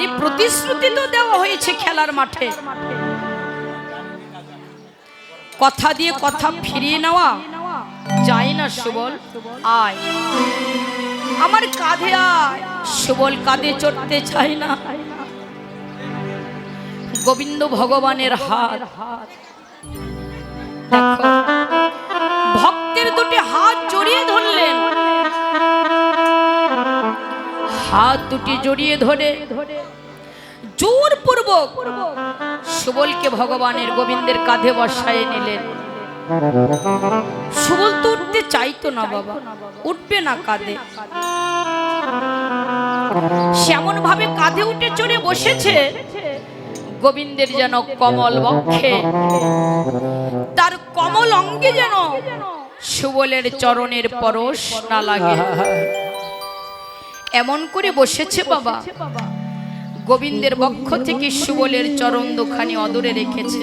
আরে প্রতিশ্রুতি তো দেওয়া হয়েছে খেলার মাঠে। কথা দিয়ে কথা ফিরিয়ে নেওয়া যায় না সুবল আয়। আমার কাঁধে আয় সুবল কাঁধে চড়তে চাই না। গোবিন্দ ভগবানের হাত। দেখো, হাত দুটি জড়িয়ে ধরে। জোর পূর্বক সুবলকে ভগবানের গোবিন্দের কাঁধে বসায় নিলেন। সুবল তো উঠতে চাইতো না বাবা, উঠবে না কাঁধে। সেমন ভাবে কাঁধে উঠে চড়ে বসেছে, গোবিন্দের যেন কমল বক্ষে। তার কমল অঙ্গে যেন সুবলের চরণের পরশ না লাগে। এমন করে বসেছে বাবা। গোবিন্দের বক্ষ থেকে সুবলের চরণ দুখানি অদূরে রেখেছে।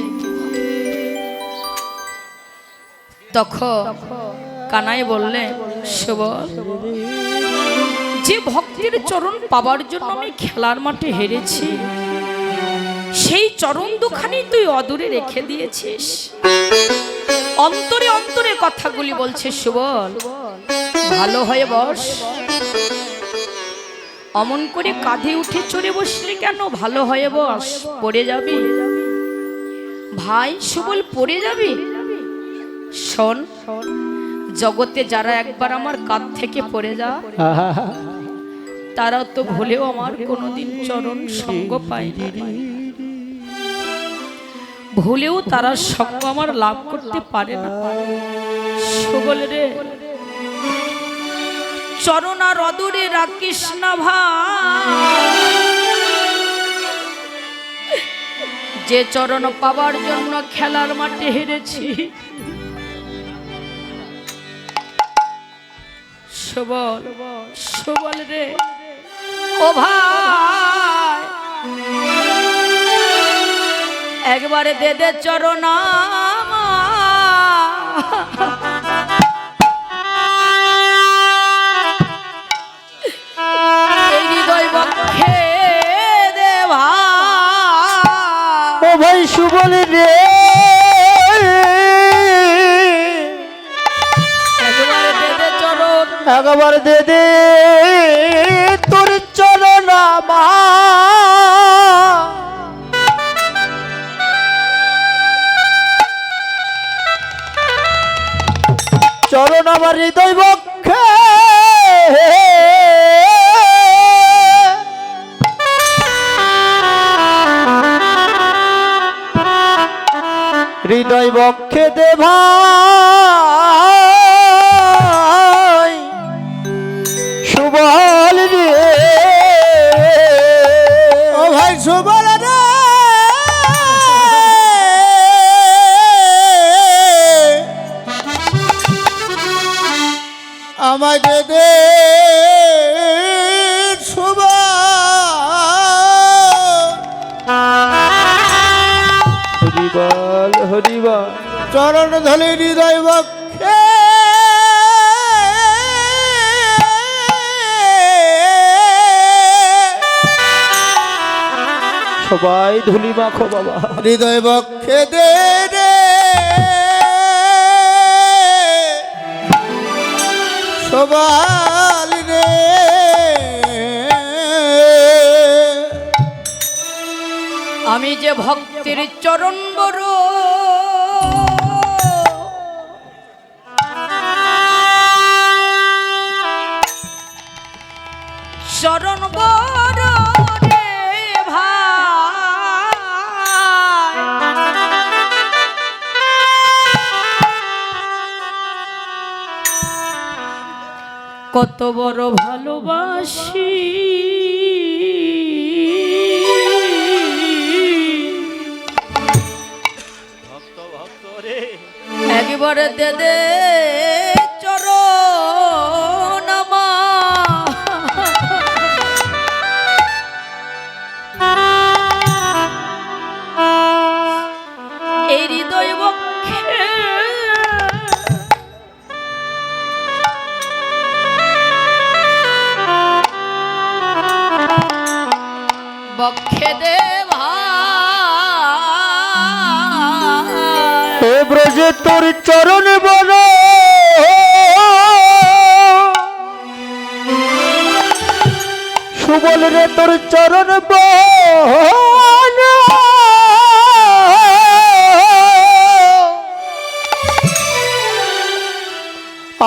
তখন কানাই বললে, সুবল, যে ভক্তির চরণ পাবার জন্য আমি খেলার মাঠে হেরেছি, সেই চরণ দুখানি তুই অদূরে রেখে দিয়েছিস। অন্তরে অন্তরে কথাগুলি বলছে, সুবল, ভালো হয়ে বস। অমন করে কাঁধে উঠে চড়ে বসলে কেন? ভালো হয়ে বস, পড়ে যাবি। ভাই, সুবল, পড়ে যাবি? শোন, জগতে যারা একবার আমার কাঁধ থেকে পড়ে যা তারা তো ভুলেও আমার কোনোদিন চরণ সঙ্গ পায় না। ভুলেও তারা সঙ্গ আমার লাভ করতে পারে না। সুবল রে চরণ রদরে ভাই যে চরণ পাবার জন্য খেলার মাঠে হেরেছি, সবল সবল রে। ও ভাই, একবারে দে দে চরণ। একবার দে দে তোর চরণ চরণ আমার হৃদয় বক্ষে। হৃদয় বক্ষে দে চরণ ধলে হৃদয় বক্ষে। সবাই ধুলি মাখো বাবা। হৃদয় বক্ষে দে রে সবাল রে। আমি যে ভক্তের চরণ বড় চরণ বড় রে ভাই। কত বড় ভালোবাসি। একবারে দে দে। তোর চরণ বল। সুবল রে তোর চরণ বল।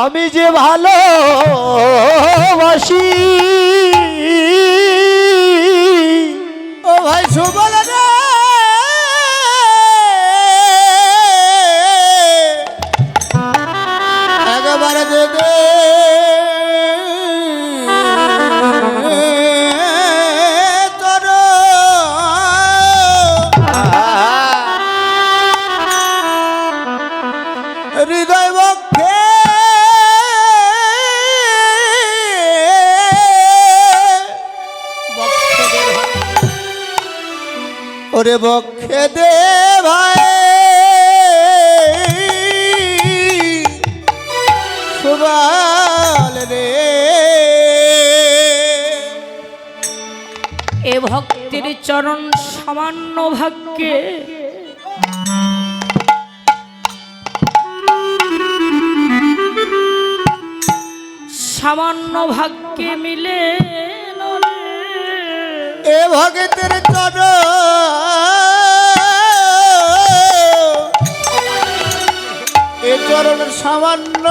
আমি যে ভালো বাসি ও ভাই সুবল রে দে তোর হৃদয় বক্ষে। ওরে বক্ষে দে। ভক্তির চরণ সামান্য ভাগ্যে সামান্য ভাগ্যে মিলে। এ ভগতের চর এ চরণ সামান্য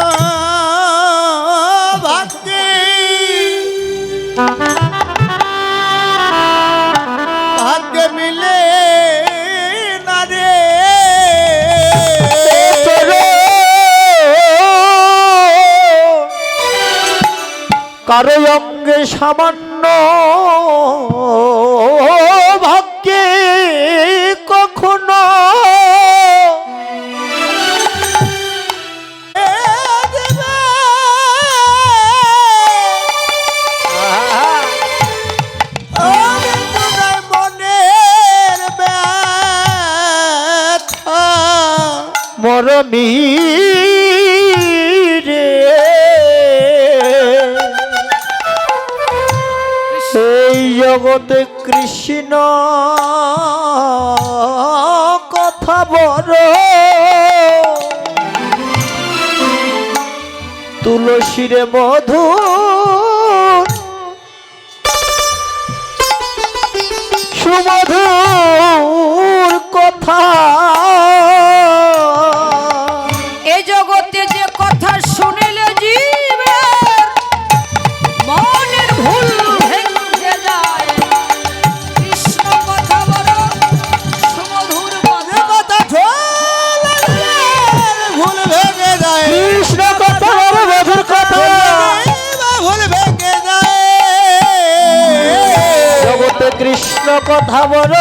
কারও অঙ্গে সামান্য তুলসীরে মধু কথা বড়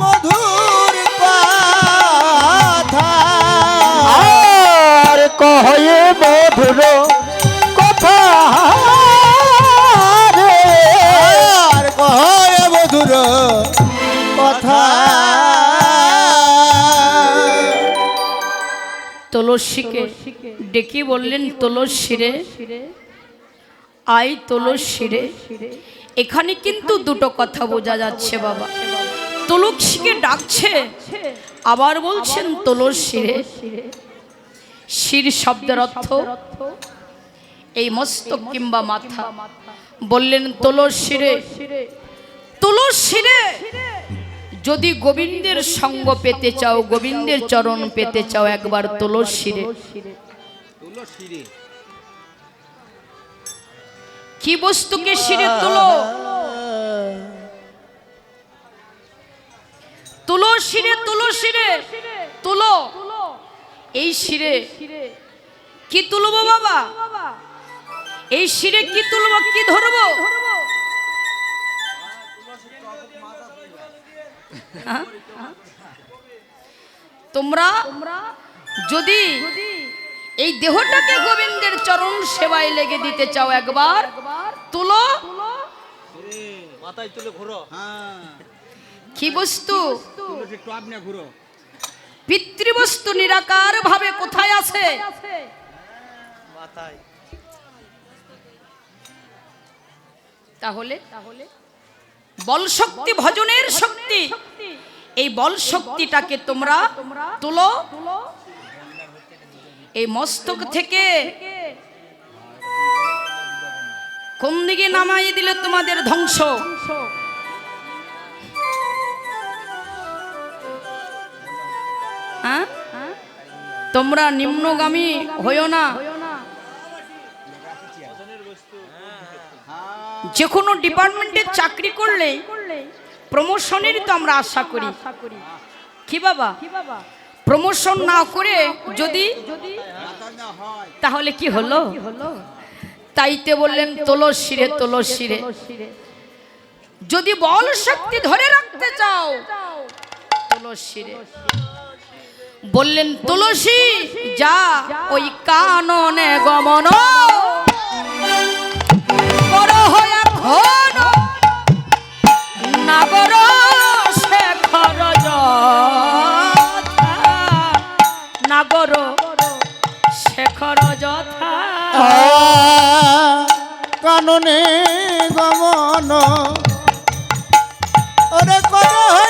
মধুর কথা। আর কহে মধুর কথা। আর কহে মধুর কথা। তুলসীকে ডেকে বললেন তুলসী রে আই তুলসী রে এখানে কিন্তু দুটো কথা বোঝা যাচ্ছে বাবা। তুলসীকে ডাকছে, আবার বলছেন তুলসী রে শির শব্দের অর্থ, এই মস্তক কিংবা মাথা। বললেন তুলসী রে তুলসী রে যদি গোবিন্দের সঙ্গ পেতে চাও, গোবিন্দের চরণ পেতে চাও, একবার তুলসী রে কি বস্তুকে শিরে তুলো? তুলো শিরে তুলো শিরে তুলো। এই শিরে কি তুলবো বাবা? এই শিরে কি তুলবো, কি ধরবো? হ্যাঁ? তোমরা যদি এই দেহটাকে গোবিন্দের চরণ সেবায় লেগে দিতে চাও একবার? তুলো। মাথায় তুলে ঘুরো। হ্যাঁ। কি বস্তু? ঘুরো। পিতৃবস্তু নিরাকার ভাবে কোথায় আছে? তাহলে? তাহলে? বল শক্তি ভজনের শক্তি। এই বল শক্তিটাকে তোমরা তুলো। এই মস্তক থেকে কোন দিকে নামাই দিলে তোমাদের ধ্বংস? তোমরা নিম্নগামী হইও না। যে কোনো ডিপার্টমেন্টে চাকরি করলে প্রমোশনের তো আমরা আশা করি। কি বাবা? প্রমোশন না করে যদি তাহলে কি হলো? তাইতে বললেন তুলসী রে তুলসী রে যদি বল শক্তি ধরে রাখতে চাও তুলসী রে বললেন, তুলসী, যা ওই কাননে গমন। করো এখন কাননে গমন। ওরে কর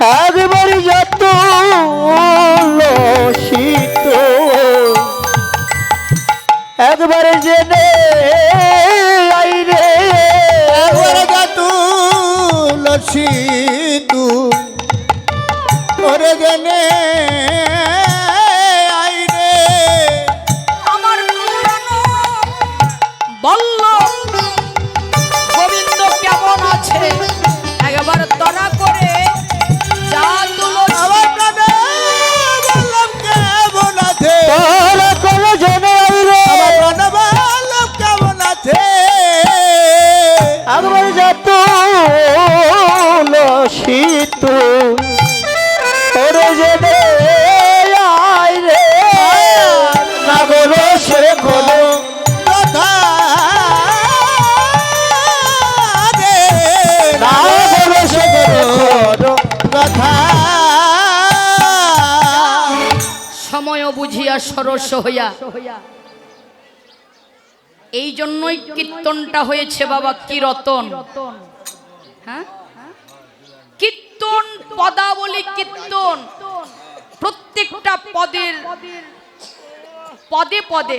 একবার যত শীত একবার জেনে আইরে একবার যত শীত ওরে জেনে বুঝিয়া সরস হইয়া। এই জন্যই কীর্তনটা হয়েছে বাবা, কিরতন। হ্যাঁ? কীর্তন, পদাবলী কীর্তন। প্রত্যেকটা পদের, পদে পদে,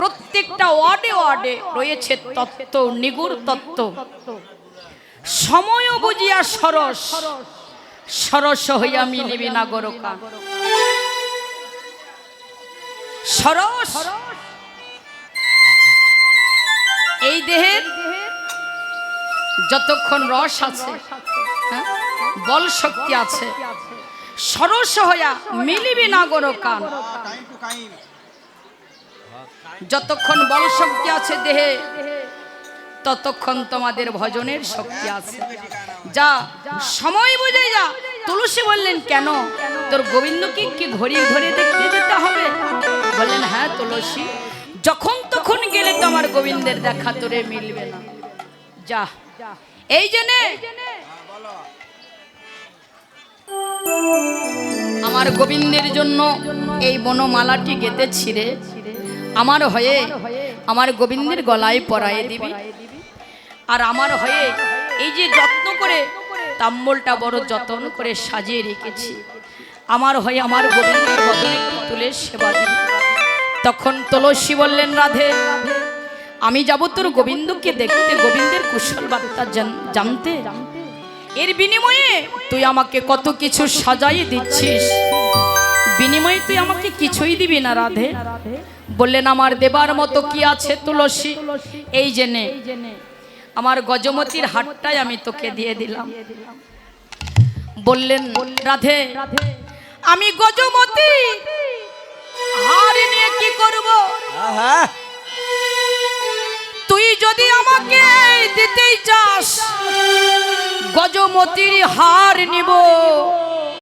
প্রত্যেকটা ওয়ার্ডে ওয়ার্ডে রয়েছে তত্ত্ব নিগুড় তত্ত্ব। সময় বুঝিয়া সরস সরস হইয়া মিলিবি না গরকা। সরস। এই দেহের যতক্ষণ রস আছে হ্যাঁ, বল শক্তি আছে সরস হইয়া মিলিবি না গরকান যতক্ষণ বল শক্তি আছে দেহে ততক্ষণ তোমাদের ভজনের শক্তি আছে। যা সময় বুঝে যা। তুলসী বললেন কেন? তোর গোবিন্দকে কি ঘড়ি ধরে দেখতে যেতে হবে? বললেন হ্যাঁ তুলসী, যখন তখন গেলে তো আমার গোবিন্দের দেখা তোরে মিলবে না। যা, এই জেনে আমার গোবিন্দের জন্য এই বনমালাটি গেতেছি রে। আমার হয়ে আমার গোবিন্দের গলায় পরায়ে দিবি। আর আমার হয়ে এই যে যত্ন করে তাম্বলটা বড় যত্ন করে সাজিয়ে রেখেছি। আমার হয়ে আমার গোবিন্দের বদলে তুলে সেবা দিবি। তখন তুলসী বললেন, রাধে, আমি যাব তোর গোবিন্দকে দেখতে গোবিন্দের কুশল বার্তা জানতে। এর বিনিময়ে তুই আমাকে কত কিছু সাজাই দিচ্ছিস। বিনিময়ে তুই আমাকে কিছুই দিবি না, রাধে। বললেন, আমার দেবার মতো কি আছে তুলসী? এই জেনে আমার গজমতির হাটটাই আমি তোকে দিয়ে দিলাম। বললেন, রাধে, আমি গজমতি হার নিয়ে কি করব? তুই যদি আমাকে দিতেই চাস গজমতির হার নিব।